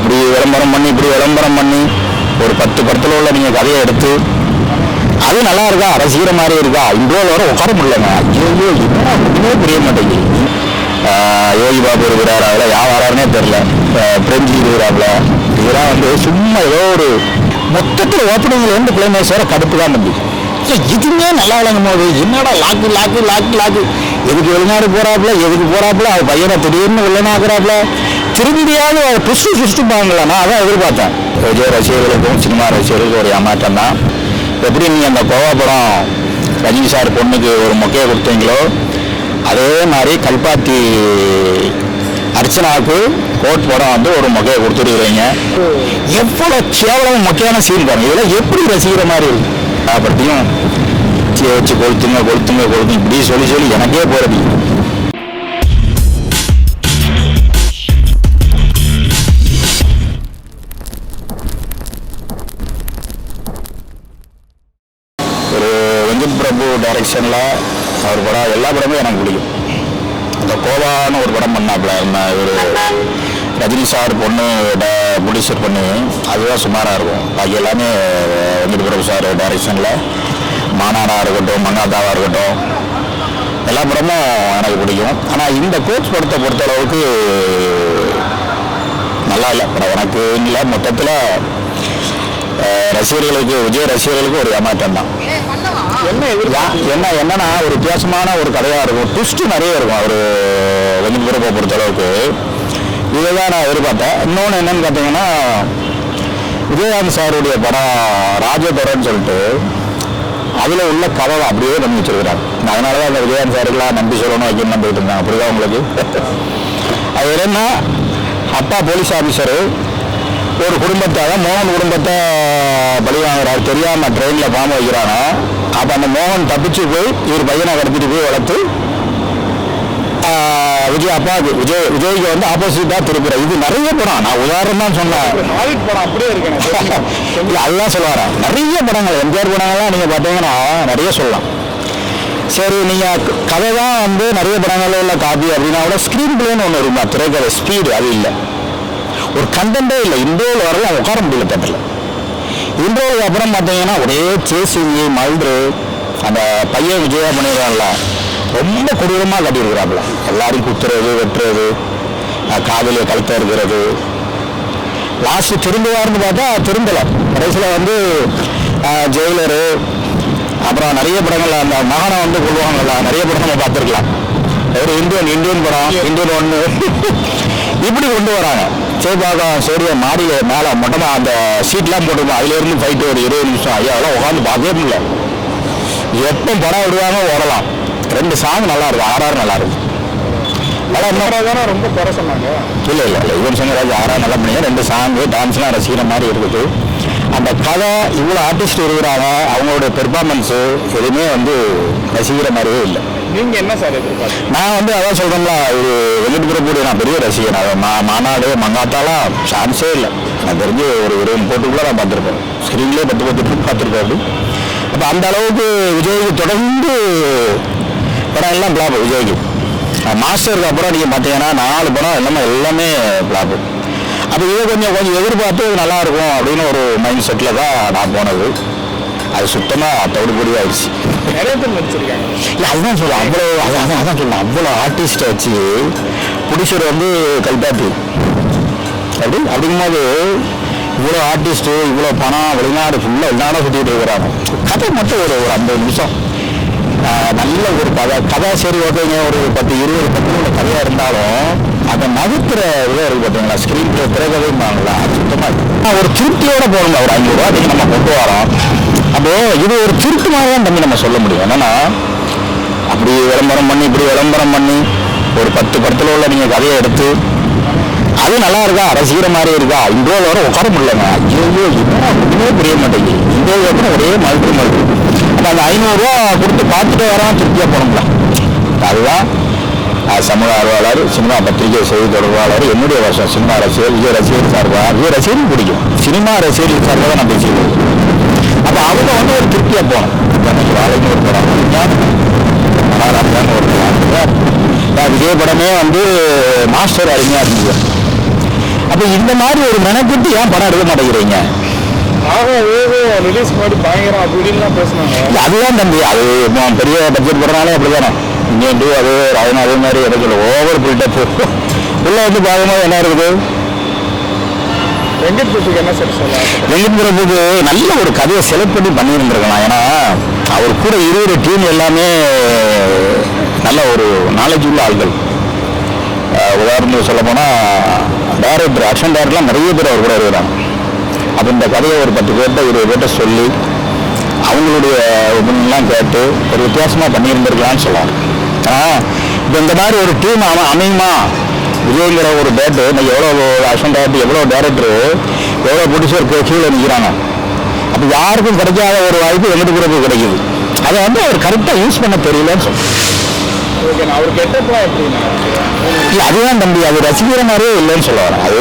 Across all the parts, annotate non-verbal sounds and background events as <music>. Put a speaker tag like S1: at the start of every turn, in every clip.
S1: அப்படி விளம்பரம் பண்ணி இப்படி விளம்பரம் பண்ணி ஒரு பத்து படத்தில் உள்ள நீங்கள் கதையை எடுத்து அது நல்லா இருக்கா? ரசிக்கிற மாதிரி இருக்கா? இன்ட்ரோல் வர உட்கார முடியலங்க ஐயோ என்ன புரிய மாட்டேங்குது. யோகி பாபு இருக்கிறாராவில் யா வராருனே தெரில பிரேம்ஜி இருக்கிறாப்ல இதெல்லாம் வந்து சும்மா ஏதோ ஒரு மொத்தத்தில் ஓப்பனிங்கில் இருந்து கிளைமேக்ஸ் வர கடுப்பு தான் தம்பி இதுவுமே நல்லா விளங்கும் போது என்னடா லாக்கு லாக்கு லாக்கு லாக்கு எதுக்கு வெளிநாடு போகிறாப்புல எதுக்கு போகிறாப்புல அது பையனை திடீர்னு வில்லனாக்குறாப்புல திரும்பியாவது ஒரு புஷ்டு புஷ்டு நான் அதான் எதிர்பார்த்தேன். விஜய் ரசிகர்களுக்கும் சினிமா ரசிகர்களுக்கும் ஒரு ஏமாற்றம் தான். எப்படி நீங்கள் அந்த கோவா படம் ரஜினி சார் பொண்ணுக்கு ஒரு மொக்கையை கொடுத்தீங்களோ அதே மாதிரி கல்பாத்தி அர்ச்சனாவுக்கு கோட் படம் வந்து ஒரு மொக்கையை கொடுத்துருக்குறீங்க. எவ்வளோ கேவலம் மொக்கையான சீன் பாருங்க. இதெல்லாம் எப்படி ரசிக்கிற மாதிரி இருக்கு? அப்படியும் வச்சு கொளுத்துங்க கொளுத்துங்க கொளுத்துங்க இப்படி சொல்லி சொல்லி எனக்கே போகிறது டைரக்ஷனில் அவர் படம் எல்லா படமும் எனக்கு பிடிக்கும். இந்த கோவான்னு ஒரு படம் பண்ணாப்புல என்ன ஒரு ரஜினி சார் பொண்ணு ப்ரொடியூசர் பண்ணி அதுதான் சுமாராக இருக்கும். பாக்கி எல்லாமே வெங்கட் பிரபு சார் டைரக்ஷனில் மாநாடாக இருக்கட்டும் மன்னாதாவாக இருக்கட்டும் எல்லா படமும் எனக்கு பிடிக்கும். ஆனால் இந்த கோச் படத்தை பொறுத்த அளவுக்கு நல்லா இல்லை. படம் எனக்கு இல்லை மொத்தத்தில் ரசிகர்களுக்கு விஜய் ரசிகர்களுக்கு ஒரு ஏமாற்றம் தான். என்ன என்ன என்னன்னா ஒரு வித்தியாசமான ஒரு கதையாக இருக்கும். ட்விஸ்ட் நிறைய இருக்கும் அவர் வெங்கட் பிரபு பொறுத்த அளவுக்கு இதை தான் நான் எதிர்பார்த்தேன். இன்னொன்று என்னன்னு பார்த்தீங்கன்னா விஜயகாந்த் சாருடைய படம் ராஜதொரன்னு சொல்லிட்டு அதில் உள்ள கதை அப்படியே பண்ணி வச்சிருக்கிறாங்க அதனால தான் அந்த விஜயகாந்த் சாருக்கெல்லாம் நம்பி சொல்லணும் வைக்கணும் நம்பிட்டு இருந்தாங்க அப்படிதான் உங்களுக்கு? அது என்னன்னா அப்பா போலீஸ் ஆஃபீஸரு ஒரு குடும்பத்தை அதான் மோகன் குடும்பத்தை பலி வாங்குறாரு. தெரியாமல் ட்ரெயினில் பாம்பு வைக்கிறானா? அப்போ அந்த மோகன் தப்பிச்சு போய் இவர் பையனை கடத்திட்டு போய் வளர்த்து விஜய் அப்பாவுக்கு விஜய் விஜய்க்கு வந்து ஆப்போசிட்டாக திருப்புறேன் இது நிறைய படம். நான் உதாரணம் தான் சொன்னேன்
S2: படம் அப்படியே இருக்கு <laughs>
S1: இல்ல அதுதான் சொல்ல வரேன். நிறைய படங்கள் எம்ஜிஆர் படங்கள்லாம் நீங்கள் பார்த்தீங்கன்னா நிறைய சொல்லலாம். சரி நீங்கள் கதை தான் வந்து நிறைய படங்கள்ல உள்ள காப்பி அப்படின்னா கூட ஸ்க்ரீன் பிளேன்னு ஒன்று இருக்குமா. திரைக்கதை. ஸ்பீடு அது இல்லை. ஒரு கண்டென்ட்டே இல்லை. இண்டோவில் வரலாம் உட்கார முடியல தேட்டரில் இண்டோவுக்கு அப்புறம் பார்த்தீங்கன்னா ஒரே சேசிங்கி மல்ரு அந்த பையன் விஜயா பண்ணிடுறான்ல ரொம்ப கொடூரமாக கட்டியிருக்கிறாப்புல. எல்லாரையும் குத்துறது வெட்டுறது காதலியை கழுத்த இருக்கிறது லாஸ்ட் திரும்புவார்னு பார்த்தா திரும்பலை. கடைசியில் வந்து ஜெயிலரு அப்புறம் நிறைய படங்கள் அந்த மகனை வந்து கொள்வாங்கல்ல நிறைய படம் நம்ம பார்த்துருக்கலாம். ஒரு இந்தியன் இந்தியன் படம் இந்தியன் ஒன்று <laughs> இப்படி கொண்டு வராங்க. சேப்பாக்கம் சூரிய மாடியில் மேலே மொட்டமா அந்த சீட்லாம் போட்டுருக்கோம் அதுல இருந்து ஃபைட்டு ஒரு இருபது நிமிஷம் ஐயா அதெல்லாம் உட்காந்து பார்க்கவே முடியல. எப்போ படம் விடுவாங்க ஓடலாம். ரெண்டு சாங் நல்லா இருக்கும். ஆர்ஆர் நல்லா இருக்கும்.
S2: ரொம்ப குறை சொன்னாங்க.
S1: இல்லை இல்லை இல்லை. யுவன் சங்கர் ராஜா ஆறா நல்லா பண்ணீங்க. ரெண்டு சாங்கு டான்ஸ்லாம் ரசிக்கிற மாதிரி இருக்குது. அந்த கதை இவ்வளோ ஆர்டிஸ்ட் இருக்கிறாங்க. அவங்களுடைய பெர்ஃபார்மன்ஸு எதுவுமே வந்து ரசிக்கிற மாதிரியே இல்லை.
S2: நீங்க என்ன சார்
S1: நான் வந்து அதான் சொல்கிறேன்ல ஒரு வெளியிட்டு பிரபுடைய நான் பெரிய ரசிகன். அது மா மாநாடு மங்காத்தாலாம் சான்ஸே இல்லை. எனக்கு தெரிஞ்சு ஒரு ஒரு போட்டுக்குள்ளே நான் பார்த்துருப்பேன். ஸ்க்ரீன்லேயே பத்து பத்து ட்ரிப் பார்த்துருப்பேன் அப்படி. அப்போ அந்த அளவுக்கு விஜய்க்கு தொடர்ந்து படம் எல்லாம் பிளாப் விஜய்க்கு. மாஸ்டருக்கு அப்புறம் நீங்கள் பார்த்தீங்கன்னா நாலு படம் எல்லாமே எல்லாமே பிளாப்பு அப்போ இதை கொஞ்சம் கொஞ்சம் எதிர்பார்த்து நல்லாயிருக்கும் நல்லா இருக்கும் அப்படின்னு ஒரு மைண்ட் செட்டில் தான் நான் போனது. அது சுத்தமாக தவிடுபடி ஆயிடுச்சு
S2: நிறைய பேர் நடிச்சிருக்காங்க.
S1: இல்லை அதுதான் சொல்லுவேன் அவ்வளோ அதான் அதான் சொல்லலாம் சொல்லுவேன் அவ்வளோ ஆர்டிஸ்ட்டை வச்சு புடிச்சர் வந்து கல்பாட்டி அப்படி? அப்படிங்கும்போது இவ்வளோ ஆர்டிஸ்ட்டு இவ்வளோ பணம் வெளிநாடு ஃபுல்லாக வெளிநாடாக சுற்றிட்டு இருக்கிறாங்க. கதை மட்டும் ஒரு ஒரு ஐம்பது நிமிஷம். நல்ல ஒரு கதை கதை சரி ஓகேங்க. ஒரு பத்து இருபது பத்து கதையாக இருந்தாலும் அதை நகர்த்துற இதாக இருக்கு பார்த்தீங்களா ஸ்க்ரீன் பிளே திரைக்கதைம்பாங்களா சுத்தமாக ஒரு திருப்தியோட போகணுங்க ஒரு ஐநூறுரூவா நீங்கள் நம்ம கொண்டு வரோம். அப்போ இது ஒரு திருட்டு மாதிரி தான் தம்பி நம்ம சொல்ல முடியும். என்னன்னா அப்படி விளம்பரம் பண்ணி இப்படி விளம்பரம் பண்ணி. ஒரு பத்து படத்தில் உள்ள நீங்கள் கதையை எடுத்து அது நல்லா இருக்கா? ரசிக்கிற மாதிரி இருக்கா? இன்ட்ரோல் வர உட்கார முடியலங்க ஐயோ என்ன ஒன்றுமே புரிய மாட்டேங்குது. இன்ட்ரோல் வந்து ஒரே மல்ட்டு மல்ட்டு அப்போ அந்த ஐநூறுரூவா கொடுத்து பார்த்துட்டு வரான் திருப்தியாக போகணும்ல அதுதான் சமூக ஆர்வலர் சினிமா பத்திரிகை செய்தி தொடர்பாளர் என்னுடைய வருஷம். சினிமா ரசிகர் விஜய் ரசிகர் சார்பாக விஜய் ரசிகரும் பிடிக்கும். சினிமா ரசிகர்கள் சார்பாக நான் பேசிக்கிறேன் அப்போ அவங்க வந்து ஒரு திருப்தியாக போகணும் இன்னைக்கு வாழைக்கு ஒரு படம் மகாராஜான்னு ஒரு படம் விஜய் படமே வந்து மாஸ்டர் அருமையாக இருந்தது. அப்ப இந்த மாதிரி ஒரு மெனக்கிட்டு ஏன் படம் எடுக்க மாட்டேங்கிறீங்க?
S2: ரிலீஸ் முன்னாடி பயங்கரம் அப்படி இப்படின்லாம் பேசுனாங்க.
S1: அதுதான் தம்பி அது பெரிய பட்ஜெட் போடுறனாலே அப்படிதானே. இங்கேண்டு அது அவன் அதே மாதிரி எடுக்கல ஓவர் பில்டப் உள்ள வந்து பார்க்கும்போது என்ன இருக்குது?
S2: வெங்கட் பிரபுக்கு என்ன சார் சொல்ல
S1: வெங்கட் பிரபுக்கு நல்ல ஒரு கதையை செலக்ட் பண்ணி பண்ணியிருந்திருக்கலாம் ஏன்னா அவர் கூட இருக்கிற டீம் எல்லாமே நல்ல ஒரு நாலேஜ் உள்ள ஆள்கள். உதாரணத்துக்கு சொல்ல போனால் டேரக்டர் அக்ஷன் டேரக்டர்லாம் நிறைய பேர் அவர் கூட இருக்கிறாங்க. அப்போ இந்த கதையை ஒரு பத்து பேர்கிட்ட இருபது பேர்கிட்ட சொல்லி அவங்களுடைய ஒப்பீனியன்லாம் கேட்டு ஒரு வித்தியாசமாக பண்ணியிருந்திருக்கலாம்னு சொல்லலாம் ஆனால் இப்போ இந்த மாதிரி ஒரு டீம் அவன் அமையுமா? விஜய்ங்கிற ஒரு டேட்டு இன்னைக்கு எவ்வளோ ஆக்ஷன் டேரக்டர் எவ்வளோ டேரக்டர் எவ்வளோ ப்ரொடியூசர் கீழே நிற்கிறாங்க அப்போ யாருக்கும் கிடைக்காத ஒரு வாய்ப்பு வெங்கட் பிரபு கிடைக்குது. அதை வந்து அவர் கரெக்டாக யூஸ் பண்ண தெரியலன்னு
S2: நான் அவர் எப்படின்னா
S1: அதுதான் தம்பி அது ரசிக்கிற மாதிரியே இல்லைன்னு சொல்ல வரேன் அது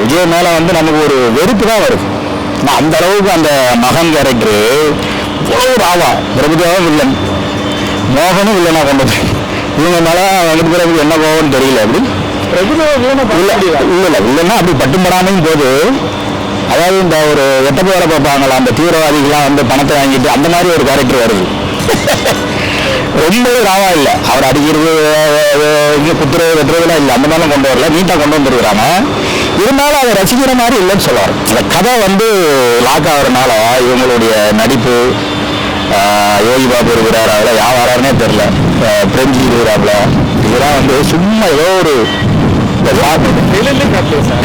S1: விஜய் மேல வந்து நமக்கு ஒரு வெறுப்பு தான் வருது. நான் அந்த அளவுக்கு அந்த மகன் கேரக்டர் இவ்வளவு ராவா பிரபுதேவா வில்லன் மோகனும் வில்லனா கொண்டு இவங்க மேல பிரபுக்கு என்ன போகும்னு தெரியல அப்படி.
S2: பிரபுதேவா
S1: இல்ல இல்லைன்னா அப்படி பட்டும்படாமையும் போது அதாவது இந்த ஒரு எட்ட பேரை பார்ப்பாங்களா அந்த தீவிரவாதிகள்லாம் வந்து பணத்தை வாங்கிட்டு அந்த மாதிரி ஒரு கேரக்டர் வருது. ரொம்பவே ராவா இல்லை. அவர் அடிக்கிறது இங்கே குத்துறது வெட்டுறதுலாம் இல்லை. அந்த மாதிரிலாம் கொண்டு வரல. நீட்டாக கொண்டு வந்துருக்குறாங்க. இருந்தாலும் அதை ரசிக்கிற மாதிரி இல்லைன்னு சொல்லுவார். அந்த கதை வந்து லாக் ஆகுறதுனால இவங்களுடைய நடிப்பு யோகி பாபு இருக்கிறார் அதில் யா வராருன்னே தெரில பிரேம்ஜி இருக்கிறாப்புல. இதெல்லாம் வந்து சும்மா ஏதோ ஒரு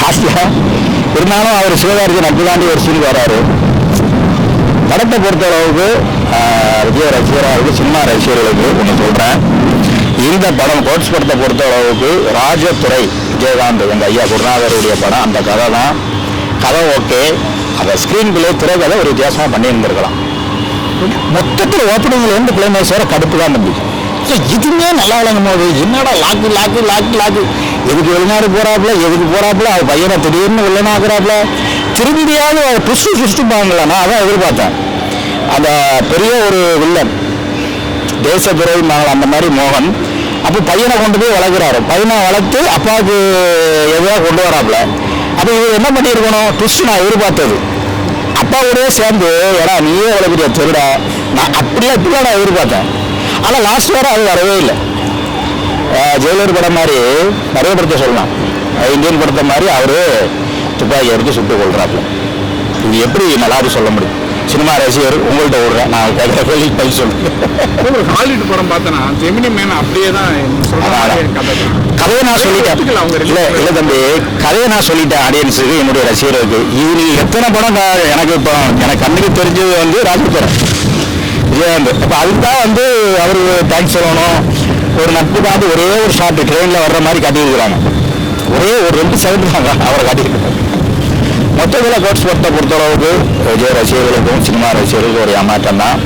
S1: ஹாஸ்யா இருந்தாலும் அவர் சிவகார்த்தி நட்பு தாண்டி ஒரு சீனுக்கு வராரு. படத்தை பொறுத்த அளவுக்கு ஆஹ், விஜய் ரசிகர்களுக்கு சினிமா ரசிகர்களுக்கு ஒன்று சொல்கிறேன் இந்த படம் கோட்ஸ் படத்தை பொறுத்த அளவுக்கு ராஜதுரை விஜயகாந்த் எங்கள் ஐயா குருநாதருடைய படம். அந்த கதை தான். கதை ஓகே. அதை ஸ்க்ரீன் பிளே திரைக்கதை ஒரு வித்தியாசமாக பண்ணியிருந்திருக்கலாம். மொத்தத்தில் ஓப்பனிங்லேருந்து பிள்ளைங்க சேர கடுப்பு தான் ஏய், இதுவுமே நல்லா விளங்கும் போது என்னடா லாக்கு லாக்கு லாக்கு லாக்கு எதுக்கு வெளிநாடு போறாப்புல? எதுக்கு போறாப்புல? அது பையனை திடீர்னு வெளிநாக்குறாப்புல திரும்பியாவது அவர் ட்விஸ்ட் ட்விஸ்ட் நான் அதான் எதிர்பார்த்தேன். அந்த பெரிய ஒரு வில்லன் தேசத்துறை மகள் அந்த மாதிரி மோகன் அப்போ பையனை கொண்டு போய் வளர்க்குறாரு. பையனை வளர்த்து அப்பாவுக்கு எதுவாக கொண்டு வராப்புல. அப்போ இவர் என்ன பண்ணியிருக்கணும்? ட்விஸ்ட் நான் எதிர்பார்த்தது. அப்பா கூடயே சேர்ந்து ஏடா நீயே வளர்க்குறிய? திருடா நான் அப்படிலாம் இப்படிலாம் நான் எதிர்பார்த்தேன். ஆனால் லாஸ்ட் வரை அது வரவே இல்லை. ஜெயிலர் படம் மாதிரி நிறைய படத்தை சொல்லலாம். இந்தியன் படத்தை மாதிரி அவரு துப்பாக்கி எடுத்து சுட்டு கொள்றாப்புல இது எப்படி நல்லாவும் சொல்ல முடியும்? சினிமா ரசிகர் உங்கள்கிட்ட விடுறேன் நான் கேட்குற கேள்வி பதில் சொல்லுங்க
S2: ஒரு ஹாலிவுட் படம் பார்த்தனா? ஜெமினி மேன் அப்படியே தான்.
S1: கதையை நான் சொல்லிட்டேன். இல்ல இல்ல தம்பி கதையை நான் சொல்லிட்டேன் ஆடியன்ஸுக்கு என்னுடைய ரசிகர்களுக்கு. இது எத்தனை படம் எனக்கு இப்போ எனக்கு கண்ணுக்கு தெரிஞ்சது வந்து ராஜபுரம் விஜயகாந்த். அப்போ அதுக்கு தான் வந்து அவருக்கு தேங்க்ஸ் சொல்லணும். ஒரு நட்பு காட்டு ஒரே ஒரு ஷாட் ட்ரெயினில் வர்ற மாதிரி காட்டியிருக்கிறாங்க. ஒரே ஒரு ரெண்டு செகண்ட் தான் அவரை காட்டியிருக்காங்க மொத்தத்தில் கோட்ஸ் படத்தை பொறுத்தளவுக்கு விஜய் ரசிகர்களுக்கும் சினிமா ரசிகர்களுக்கும் ஒரு ஏமாற்றம் தான்.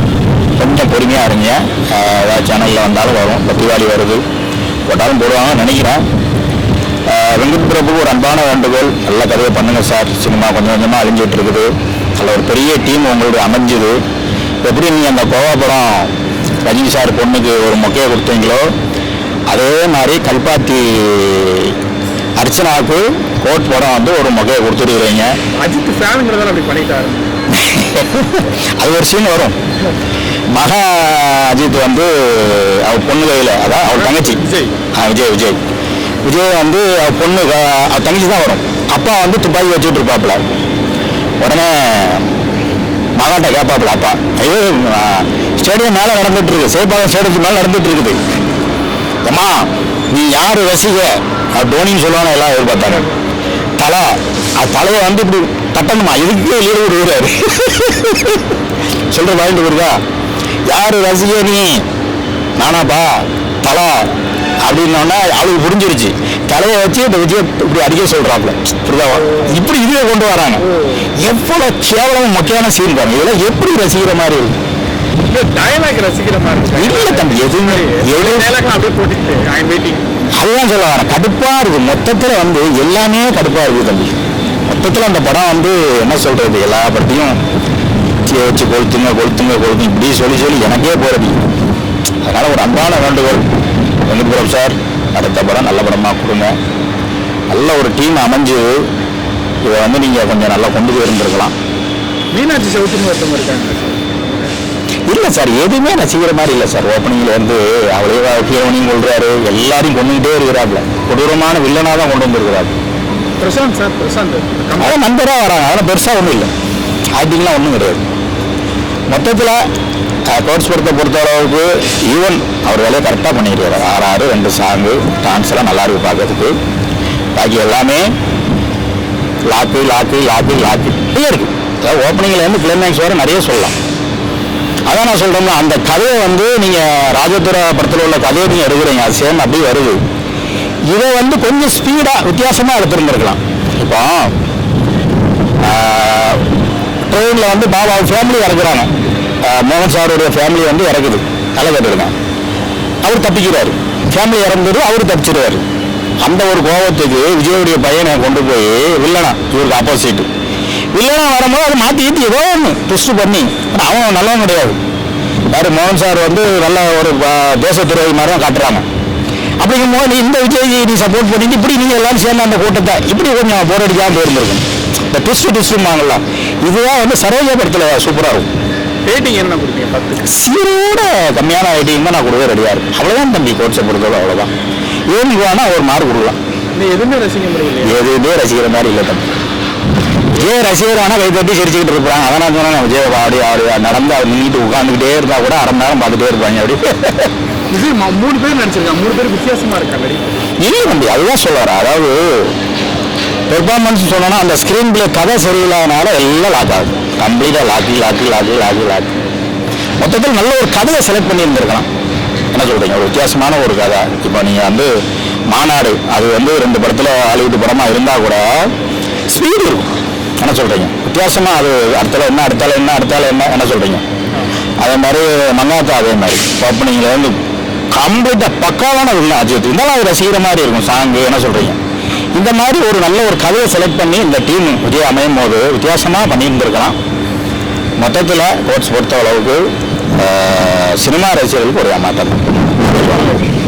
S1: கொஞ்சம் பொறுமையாக இருங்க. ஏதாவது சேனலில் வந்தாலும் வரும். இப்போ தீபாவளி வருது. போட்டாலும் போடுவாங்கன்னு நினைக்கிறேன். வெங்கட் பிரபு ஒரு அன்பான வேண்டுகோள். நல்ல கதையை பண்ணுங்க சார் சினிமா கொஞ்சம் கொஞ்சமாக அழிஞ்சிட்டு இருக்குது. அதில் ஒரு பெரிய டீம் உங்களுக்கு அமைஞ்சுது. எப்படி நீங்கள் அந்த கோவா படம் ரஜினி சார் பொண்ணுக்கு ஒரு மொக்கையை கொடுத்தீங்களோ அதே மாதிரி கல்பாத்தி அர்ச்சனாவுக்கு கோட் படம் வந்து ஒரு மொக்கையை கொடுத்துருக்குறீங்க.
S2: அஜித் ஃபேனுங்கிறதால அப்படி பண்ணிட்டாரு. <laughs>
S1: அது ஒரு சீன் வரும். மகா அஜித் வந்து அவர் பொண்ணு கையில் அதான் அவர் தங்கச்சி.
S2: விஜய்.
S1: விஜய் விஜய். விஜய் வந்து அவர் பொண்ணு தங்கச்சி தான் வரும். அப்பா வந்து துப்பாக்கி வச்சுட்டு இருப்பாப்புல. உடனே மகாட்ட கேட்பாப்புல அப்பா ஐயோ ஸ்டேடியம் மேலே நடந்துட்டு இருக்கு சேப்பாளம் ஸ்டேடியத்துக்கு மேலே நடந்துட்டு இருக்குது அம்மா நீ யாரு ரசிக? அவர் தோனின்னு சொல்லுவாங்க எல்லாம் எதிர்பார்த்தாங்க. தலை அது தலையை வந்து இப்படி தட்டணுமா? இதுக்கு லீடு விடுறாரு சொல்ற பாயிண்ட் வருதா யாரு ரசிக நீ? நானாப்பா தலா அப்படின்னோடனே அவளுக்கு புரிஞ்சிருச்சு. தலையை வச்சு இந்த விஜய் இப்படி அடிக்க சொல்றாப்ல புரியுதாவா இப்படி இதுவே கொண்டு வராங்க. எவ்வளவு கேவலம் முக்கியமான சீன் பாருங்க. இதெல்லாம் எப்படி ரசிக்கிற மாதிரி இருக்கு?
S2: டயலாக் ரசிக்கிற மாதிரி இருக்கு.
S1: இல்ல தம்பி எதுவுமே எதுவும்
S2: டயலாக் அப்படியே போட்டுட்டு ஐ வெயிட்டிங்
S1: அதுதான் சொல்ல வரேன். கடுப்பா இருக்கு. மொத்தத்துல வந்து எல்லாமே கடுப்பா இருக்கு தம்பி. மொத்தத்துல அந்த படம் வந்து என்ன சொல்றது? எல்லா படத்தையும் தீய வச்சு கொளுத்துங்க கொளுத்துங்க கொளுத்துங்க. இப்படி சொல்லி சொல்லி எனக்கே போறது அதனால ஒரு அன்பான வேண்டுகோள். வெங்கட்புரம் சார் அடுத்த படம் நல்ல படமா கொடுங்க. நல்ல ஒரு டீம் அமைஞ்சு இதை வந்து நீங்கள் கொஞ்சம் நல்லா கொண்டு போயிருந்துருக்கலாம்.
S2: மீனாட்சி சவுத்துன்னு ஒருத்தவங்க இருக்காங்க.
S1: இல்லை சார் எதுவுமே ரசிக்கிற மாதிரி இல்லை சார். ஓப்பனிங்ல இருந்து அவளே ஹீரோனையும் கொள்றாரு. எல்லாரையும் கொண்டுகிட்டே இருக்கிறாப்புல கொடூரமான வில்லனாக தான் கொண்டு வந்திருக்கிறாரு.
S2: பிரசாந்த் சார் பிரசாந்த்.
S1: அதான் நண்பராக வராங்க. அதெல்லாம் பெருசாக ஒன்றும் இல்லை. ஆக்டிங்லாம் ஒன்றும் கிடையாது. மொத்தத்தில் கோட்ஸ் படத்தை பொறுத்தளவுக்கு ஈவன் அவர் வேலையை கரெக்டாக பண்ணியிருக்காரு. ஆறு ஆறு ரெண்டு சாங்கு டான்ஸ் எல்லாம் நல்லா இருக்கு பார்க்கறதுக்கு பாக்கி எல்லாமே லாக்கு லாக்கு லாக்கு லாக்கு நிறைய இருக்கு அதாவது ஓப்பனிங்லேருந்து கிளைமேக்ஸ் வரை நிறைய சொல்லலாம். அதான் நான் சொல்கிறேன் அந்த கதையை வந்து நீங்கள் ராஜதுர படத்தில் உள்ள கதையை நீங்கள் எடுக்கிறீங்க. அது சேம் அப்படியே வருது. இதை வந்து கொஞ்சம் ஸ்பீடாக வித்தியாசமாக எடுத்துருந்துருக்கலாம். இப்போ ட்ரெயினில் வந்து பாபா ஃபேமிலி இறக்குறாங்க. மோகன் சாருடைய ஃபேமிலி வந்து இறக்குது. தலை கட்டுடுங்க. அவர் தப்பிக்கிறாரு. ஃபேமிலி இறந்துரு அவர் தப்பிச்சிருவார் அந்த ஒரு கோபத்துக்கு விஜயனுடைய பையனை கொண்டு போய் வில்லனா இவருக்கு ஆப்போசிட் வில்லனா வரும்போது அதை மாற்றி ஏற்றி ஏதோ ஒன்று ட்விஸ்ட் பண்ணி. அவன் நல்லவன் கிடையாது. யாரு மோகன் சார் வந்து நல்ல ஒரு ஆஹ், தேசத்துறை மாதிரி தான் காட்டுறாங்க. அப்படிங்கும்போது நீ இந்த விஜய் நீ சப்போர்ட் பண்ணிட்டு இப்படி நீங்க எல்லாரும் சேர்ந்து அந்த கூட்டத்தை இப்படி கொஞ்சம் போர் அடிக்காம போயிருந்திருக்கும். இந்த ட்விஸ்ட் ட்விஸ்ட்டுமாங்கல்ல இதுதான் வந்து சரோஜா படத்தில் சூப்பராக இருக்கும்.
S2: ரேட்டிங் என்ன கொடுப்பீங்க பத்துக்கு
S1: சீரோட கம்மியான ஐடியும் தான் நான் கொடுக்க ரெடியாக இருக்கும் அவ்வளோதான் தம்பி கோட்ஸை பொறுத்தவரை அவ்வளோதான் ஏன் வேணா ஒரு மார்க் கொடுக்கலாம்.
S2: எதுவுமே ரசிக்க முடியலையா.
S1: எதுவுமே ரசிக்கிற மாதிரி இல்லை தம்பி. விஜய் ரசிகரான கை தட்டி சிரிச்சுக்கிட்டு இருப்பாங்க. அதான் நான் சொன்னேன் விஜய் ஆடி ஆடி நடந்து அவர் நின்றுட்டு உட்காந்துக்கிட்டே இருந்தா கூட அரை மணி நேரம் பார்த்துட்டே இருப்பாங்க அப்படி.
S2: இது மூணு பேர் நடிச்சிருக்காங்க மூணு பேர் வித்தியாசமா இருக்கா நடிப்பு?
S1: இல்லை தம்பி அதுதான் சொல்ல வரேன். அதாவது பெர்ஃபார்மன்ஸ் சொன்னோன்னா அந்த ஸ்க்ரீன் பிளே கதை சரியில்லாதனால எல்லாம் லாக் ஆகுது. கம்ப்ளீட்டாக லாக்கி லாக்கி லாக்கி லாக்கி லாக்கி மொத்தத்தில் நல்ல ஒரு கதையை செலக்ட் பண்ணியிருந்திருக்கலாம். என்ன சொல்றீங்க? ஒரு வித்தியாசமான ஒரு கதை. இப்போ நீங்கள் வந்து மாநாடு அது வந்து ரெண்டு படத்தில் ஹாலிவுட் படமாக இருந்தால் கூட ஸ்பீடு இருக்கும். என்ன சொல்றீங்க? வித்தியாசமா அது அடுத்தால என்ன அடுத்தால என்ன அடுத்தால என்ன என்ன சொல்றீங்க? அதே மாதிரி மங்காத்தா அதே மாதிரி. ஓப்பனிங்ல வந்து கம்ப்ளீட்டாக பக்காவான ஒரு அஜித். இருந்தாலும் அது ரசிக்கிற மாதிரி இருக்கும் சாங்கு என்ன சொல்றீங்க? இந்த மாதிரி ஒரு நல்ல ஒரு கதையை செலக்ட் பண்ணி இந்த டீம் விஜய் அமையும் போது வித்தியாசமாக பண்ணியிருந்திருக்கலாம். மொத்தத்தில் கோட்ஸ் பொறுத்த அளவுக்கு சினிமா ரசிகர்களுக்கு ஒரு ஏமாற்றம்.